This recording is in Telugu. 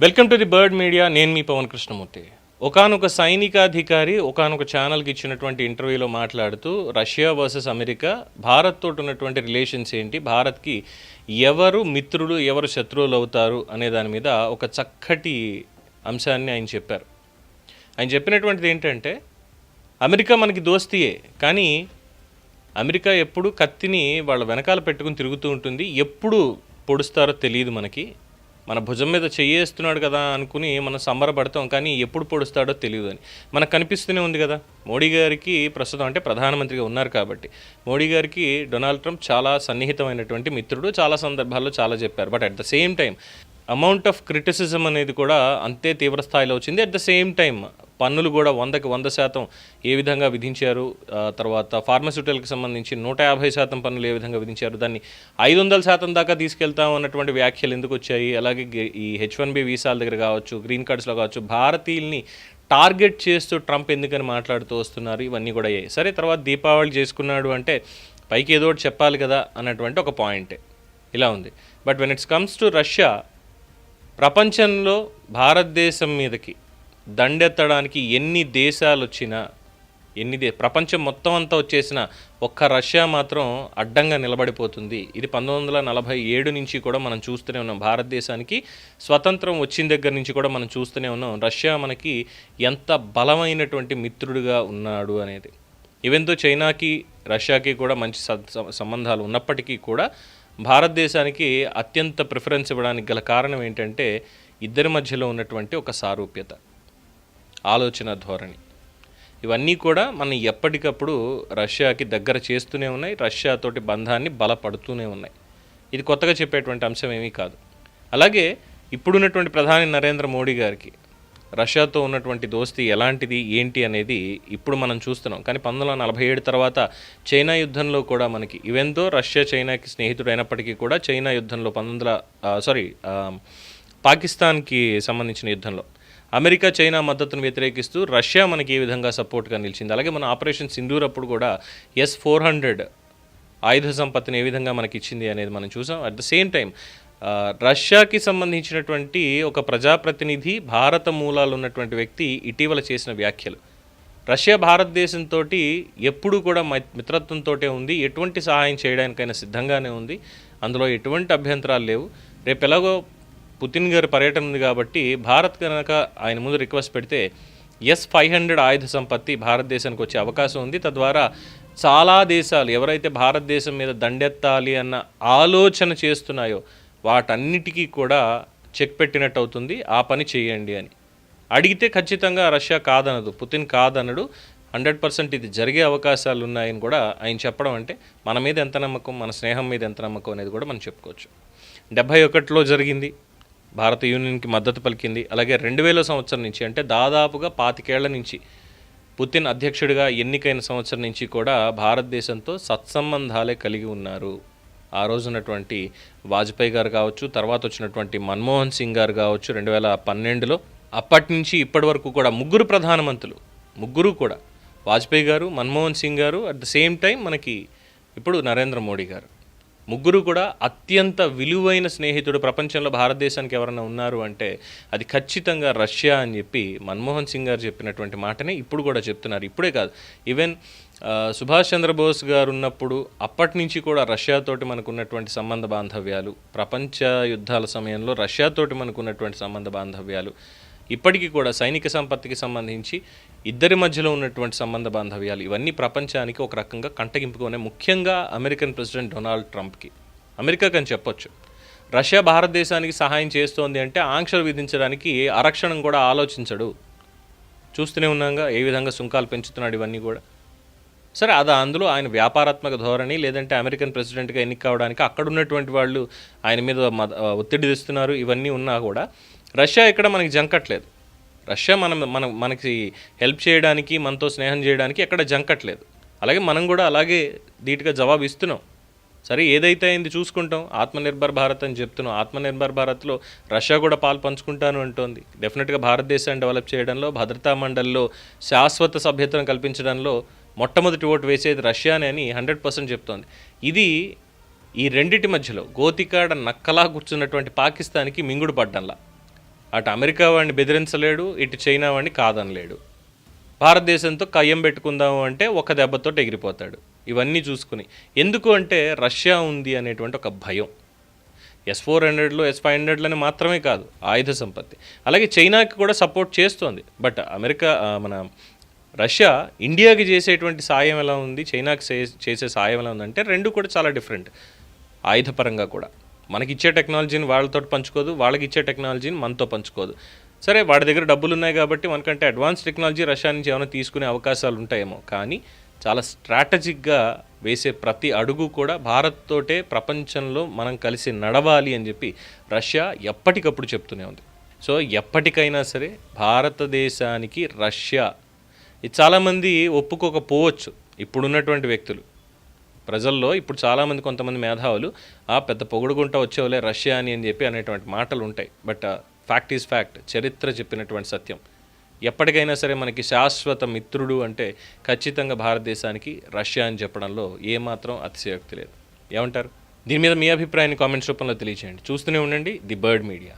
Welcome to the Bird Media నేను మీ పవన్ కృష్ణమూర్తి. ఒకానొక సైనికాధికారి ఒకానొక ఛానల్కి ఇచ్చినటువంటి ఇంటర్వ్యూలో మాట్లాడుతూ రష్యా వర్సెస్ అమెరికా భారత్ తోటి ఉన్నటువంటి రిలేషన్స్ ఏంటి? భారత్కి ఎవరు మిత్రులు ఎవరు శత్రువులు అవుతారు అనే దాని మీద ఒక చక్కటి అంశాన్ని ఆయన చెప్పారు. ఆయన చెప్పినటువంటిది ఏంటంటే అమెరికా మనకి దోస్తీయే కానీ అమెరికా ఎప్పుడు కత్తిని వాళ్ళ వెనకాల పెట్టుకుని తిరుగుతూ ఉంటుంది. ఎప్పుడు పొడుస్తారో తెలియదు మనకి. మన భుజం మీద చెయ్యేస్తున్నాడు కదా అనుకుని మనం సంబరపడతాం కానీ ఎప్పుడు పొడుస్తాడో తెలియదు అని. మనకు కనిపిస్తూనే ఉంది కదా మోడీ గారికి ప్రస్తుతం అంటే ప్రధానమంత్రిగా ఉన్నారు కాబట్టి. మోడీ గారికి డొనాల్డ్ ట్రంప్ చాలా సన్నిహితమైనటువంటి మిత్రుడు చాలా సందర్భాల్లో చాలా చెప్పారు. But at the same time amount of criticism అనేది కూడా అంతే తీవ్ర స్థాయిలో వచ్చింది. అట్ ద సేమ్ టైం పన్నులు కూడా వందకి వంద శాతం ఏ విధంగా విధించారు? తర్వాత ఫార్మస్యూటికల్కి సంబంధించి నూట యాభై శాతం పన్నులు ఏ విధంగా విధించారు? దాన్ని ఐదు వందల శాతం దాకా తీసుకెళ్తాం అన్నటువంటి వ్యాఖ్యలు ఎందుకు వచ్చాయి? అలాగే ఈ హెచ్ వన్ బి వీసాల దగ్గర కావచ్చు గ్రీన్ కార్డ్స్లో కావచ్చు భారతీయుల్ని టార్గెట్ చేస్తూ ట్రంప్ ఎందుకని మాట్లాడుతూ వస్తున్నారు? ఇవన్నీ కూడా అయ్యాయి సరే తర్వాత దీపావళి చేసుకున్నాడు అంటే పైకి ఏదో ఒకటి చెప్పాలి కదా అన్నటువంటి ఒక పాయింటే. ఇలా ఉంది. But when it's comes to Russia ప్రపంచంలో భారతదేశం మీదకి దండెత్తడానికి ఎన్ని దేశాలు వచ్చినా ఎన్ని దే ప్రపంచం మొత్తం అంతా వచ్చేసిన ఒక్క రష్యా మాత్రం అడ్డంగా నిలబడిపోతుంది. ఇది పంతొమ్మిది వందల నలభై ఏడు నుంచి కూడా మనం చూస్తూనే ఉన్నాం. భారతదేశానికి స్వతంత్రం వచ్చిన దగ్గర నుంచి కూడా మనం చూస్తూనే ఉన్నాం. రష్యా మనకి ఎంత బలమైనటువంటి మిత్రుడిగా ఉన్నాడు అనేది. ఈవెంతో చైనాకి రష్యాకి కూడా మంచి సంబంధాలు ఉన్నప్పటికీ కూడా భారతదేశానికి అత్యంత ప్రిఫరెన్స్ ఇవ్వడానికి గల కారణం ఏంటంటే ఇద్దరి మధ్యలో ఉన్నటువంటి ఒక సారూప్యత. ఆలోచన ధోరణి. ఇవన్నీ కూడా మనం ఎప్పటికప్పుడు రష్యాకి దగ్గర చేస్తూనే ఉన్నాయి. రష్యాతోటి బంధాన్ని బలపడుతూనే ఉన్నాయి. ఇది కొత్తగా చెప్పేటువంటి అంశం ఏమీ కాదు. అలాగే ఇప్పుడున్నటువంటి ప్రధాని నరేంద్ర మోడీ గారికి రష్యాతో ఉన్నటువంటి దోస్తీ ఎలాంటిది ఏంటి అనేది ఇప్పుడు మనం చూస్తున్నాం. కానీ పంతొమ్మిది వందల నలభై ఏడు తర్వాత చైనా యుద్ధంలో కూడా మనకి ఈవెంతో రష్యా చైనాకి స్నేహితుడు అయినప్పటికీ కూడా చైనా యుద్ధంలో పంతొమ్మిది వందల సారీ పాకిస్తాన్కి సంబంధించిన యుద్ధంలో అమెరికా చైనా మద్దతును వ్యతిరేకిస్తూ రష్యా మనకి ఏ విధంగా సపోర్ట్గా నిలిచింది? అలాగే మన ఆపరేషన్ సింధూర్ అప్పుడు కూడా ఎస్ ఫోర్ హండ్రెడ్ ఆయుధ సంపత్తిని ఏ విధంగా మనకి ఇచ్చింది అనేది మనం చూసాం. అట్ ద సేమ్ టైం రష్యాకి సంబంధించినటువంటి ఒక ప్రజాప్రతినిధి భారత మూలాలు ఉన్నటువంటి వ్యక్తి ఇటీవల చేసిన వ్యాఖ్యలు. రష్యా భారతదేశంతో ఎప్పుడు కూడా మిత్రత్వంతో ఉంది. ఎటువంటి సహాయం చేయడానికైనా సిద్ధంగానే ఉంది. అందులో ఎటువంటి అభ్యంతరాలు లేవు. రేపు ఎలాగో పుతిన్ గారి పర్యటన ఉంది కాబట్టి భారత్ కనుక ఆయన ముందు రిక్వెస్ట్ పెడితే ఎస్ ఫైవ్ హండ్రెడ్ ఆయుధ సంపత్తి భారతదేశానికి వచ్చే అవకాశం ఉంది. తద్వారా చాలా దేశాలు ఎవరైతే భారతదేశం మీద దండెత్తాలి అన్న ఆలోచన చేస్తున్నాయో వాటన్నిటికీ కూడా చెక్ పెట్టినట్టు అవుతుంది. ఆ పని చేయండి అని. అడిగితే ఖచ్చితంగా రష్యా కాదనదు. పుతిన్ కాదనడు. హండ్రెడ్ పర్సెంట్ ఇది జరిగే అవకాశాలు ఉన్నాయని కూడా ఆయన చెప్పడం అంటే మన మీద ఎంత నమ్మకం మన స్నేహం మీద ఎంత నమ్మకం అనేది కూడా మనం చెప్పుకోవచ్చు. డెబ్భై ఒకటిలో జరిగింది. భారత యూనియన్కి మద్దతు పలికింది. అలాగే రెండు వేల సంవత్సరం నుంచి అంటే దాదాపుగా పాతికేళ్ళ నుంచి పుతిన్ అధ్యక్షుడిగా ఎన్నికైన సంవత్సరం నుంచి కూడా భారతదేశంతో సత్సంబంధాలే కలిగి ఉన్నారు. ఆ రోజున్నటువంటి వాజ్పేయి గారు కావచ్చు తర్వాత వచ్చినటువంటి మన్మోహన్ సింగ్ గారు కావచ్చు రెండు వేల పన్నెండులో అప్పటి నుంచి ఇప్పటి వరకు కూడా ముగ్గురు ప్రధానమంత్రులు ముగ్గురు కూడా వాజ్పేయి గారు మన్మోహన్ సింగ్ గారు అట్ ద సేమ్ టైం మనకి ఇప్పుడు నరేంద్ర మోడీ గారు. ముగ్గురు కూడా అత్యంత విలువైన స్నేహితుడు ప్రపంచంలో భారతదేశానికి ఎవరైనా ఉన్నారు అంటే అది ఖచ్చితంగా రష్యా అని చెప్పి మన్మోహన్ సింగ్ గారు చెప్పినటువంటి మాటనే ఇప్పుడు కూడా చెప్తున్నారు. ఇప్పుడే కాదు. ఈవెన్ సుభాష్ చంద్రబోస్ గారు ఉన్నప్పుడు అప్పటి నుంచి కూడా రష్యాతోటి మనకున్నటువంటి సంబంధ బాంధవ్యాలు ప్రపంచ యుద్ధాల సమయంలో రష్యాతోటి మనకున్నటువంటి సంబంధ బాంధవ్యాలు ఇప్పటికీ కూడా సైనిక సంపత్తికి సంబంధించి ఇద్దరి మధ్యలో ఉన్నటువంటి సంబంధ బాంధవ్యాలు ఇవన్నీ ప్రపంచానికి ఒక రకంగా కంటగింపుగానే ముఖ్యంగా అమెరికన్ ప్రెసిడెంట్ డొనాల్డ్ ట్రంప్కి. అమెరికాకి అని చెప్పొచ్చు. రష్యా భారతదేశానికి సహాయం చేస్తోంది అంటే ఆంక్షలు విధించడానికి ఆరక్షణం కూడా ఆలోచించడు. చూస్తూనే ఉన్నాగా ఏ విధంగా సుంకాలు పెంచుతున్నాడు ఇవన్నీ కూడా. సరే అది అందులో ఆయన వ్యాపారాత్మక ధోరణి లేదంటే అమెరికన్ ప్రెసిడెంట్గా ఎన్నిక కావడానికి అక్కడ ఉన్నటువంటి వాళ్ళు ఆయన మీద మద- ఒత్తిడి తెస్తున్నారు ఇవన్నీ ఉన్నా కూడా. రష్యా ఇక్కడ మనకి జంకట్లేదు. రష్యా మనం మనం మనకి హెల్ప్ చేయడానికి మనతో స్నేహం చేయడానికి ఎక్కడ జంకట్లేదు. అలాగే మనం కూడా అలాగే ధీటుగా జవాబు ఇస్తున్నాం. సరే ఏదైతే అయింది చూసుకుంటాం. ఆత్మనిర్భర్ భారత్ అని చెప్తున్నాం. ఆత్మనిర్భర్ భారత్లో రష్యా కూడా పాలు పంచుకుంటాను అంటోంది. డెఫినెట్గా భారతదేశాన్ని డెవలప్ చేయడంలో భద్రతా మండలిలో శాశ్వత సభ్యతను కల్పించడంలో మొట్టమొదటి ఓటు వేసేది రష్యానే అని హండ్రెడ్ పర్సెంట్ చెప్తోంది. ఇది ఈ రెండిటి మధ్యలో గోతికాడ నక్కలా కూర్చున్నటువంటి పాకిస్తాన్కి మింగుడు పడ్డంలా. అటు అమెరికా వాడిని బెదిరించలేడు ఇటు చైనా వాడిని కాదనలేడు. భారతదేశంతో కయ్యం పెట్టుకుందాము అంటే ఒక దెబ్బతో ఎగిరిపోతాడు. ఇవన్నీ చూసుకుని. ఎందుకు అంటే రష్యా ఉంది అనేటువంటి ఒక భయం. ఎస్ ఫోర్ హండ్రెడ్లో ఎస్ ఫైవ్ హండ్రెడ్లని మాత్రమే కాదు ఆయుధ సంపత్తి. అలాగే చైనాకి కూడా సపోర్ట్ చేస్తోంది. బట్ అమెరికా మన రష్యా ఇండియాకి చేసేటువంటి సాయం ఎలా ఉంది చైనాకి చే- చేసే సాయం ఎలా ఉందంటే రెండు కూడా చాలా డిఫరెంట్ ఆయుధపరంగా కూడా. మనకి ఇచ్చే టెక్నాలజీని వాళ్ళతో పంచుకోదు వాళ్ళకి ఇచ్చే టెక్నాలజీని మనతో పంచుకోదు. సరే వాడి దగ్గర డబ్బులు ఉన్నాయి కాబట్టి మనకంటే అడ్వాన్స్ టెక్నాలజీ రష్యా నుంచి ఏమైనా తీసుకునే అవకాశాలు ఉంటాయేమో. కానీ చాలా స్ట్రాటజిక్గా వేసే ప్రతి అడుగు కూడా భారత్ తోటే ప్రపంచంలో మనం కలిసి నడవాలి అని చెప్పి రష్యా ఎప్పటికప్పుడు చెప్తూనే ఉంది. సో ఎప్పటికైనా సరే భారతదేశానికి రష్యా ఇది చాలామంది ఒప్పుకోకపోవచ్చు ఇప్పుడున్నటువంటి వ్యక్తులు. ప్రజల్లో ఇప్పుడు చాలామంది కొంతమంది మేధావులు ఆ పెద్ద పొగుడుకుంటా వచ్చేవాళ్ళే రష్యా అని అని చెప్పి అనేటువంటి మాటలు ఉంటాయి బట్ ఫ్యాక్ట్ ఈజ్ ఫ్యాక్ట్ చరిత్ర చెప్పినటువంటి సత్యం. ఎప్పటికైనా సరే మనకి శాశ్వత మిత్రుడు అంటే ఖచ్చితంగా భారతదేశానికి రష్యా అని చెప్పడంలో ఏమాత్రం అతిశయోక్తి లేదు. ఏమంటారు? దీని మీద మీ అభిప్రాయాన్ని కామెంట్స్ రూపంలో తెలియచేయండి. చూస్తూనే ఉండండి ది బర్డ్ మీడియా.